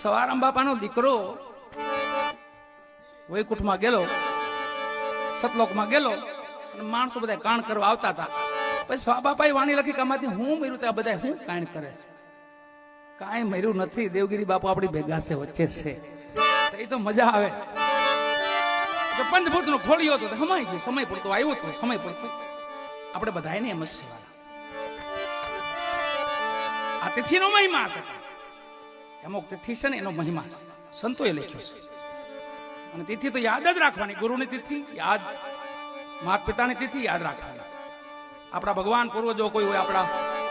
સવારામ બાપાનો દીકરો વૈકુંઠમાં ગયેલો, સતલોકમાં ગયેલો અને માણસો બધા કાણ કરવા આવતા હતા. પછી સ્વા, બાપાએ વાણી લખી કમાતી હું મર્યું ત્યાં બધા હું કાણ કરે છે? કાંઈ મર્યું નથી. દેવગીરી બાપુ આપણી ભેગા છે, વચ્ચે છે. એ તો મજા આવે. તો પંચભૂત નો ખોલ્યો હતો, તો હમાઈ ગયો, સમય પૂરતો આવ્યો હતો સમય પૂરતો આપણે બધા એને એમ જ સેવા આ તિથિનો મહિમા છે. અમુક તિથિ છે ને એનો મહિમા છે. સંતોએ લખ્યો છે. અને તિથિ તો યાદ જ રાખવાની. ગુરુની તિથિ યાદ માતા પિતાની તિથિ યાદ રાખવાની. આપણા ભગવાન પૂર્વજો કોઈ હોય આપણા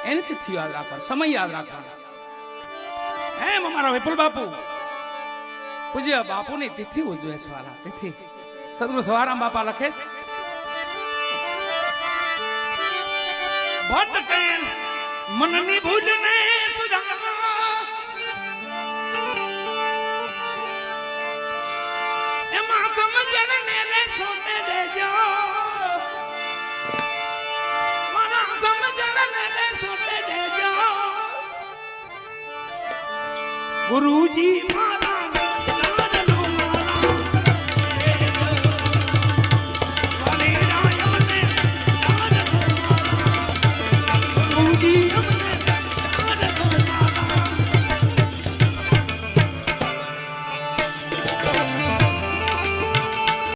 એની તિથિ યાદ રાખવાની, સમય યાદ રાખવાનો. એમ અમારા વિપુલ બાપુ. પૂજ્ય બાપુની તિથિ ઉજવે છે વાલા તિથિ. સદગુરુ સવારામ બાપા લખે છે. ભટકેલ મનની ભૂલને એમાં સમજણને ને સોતે દેજો. મારા સમજણને ને સોતે દેજો. ગુરુજી માં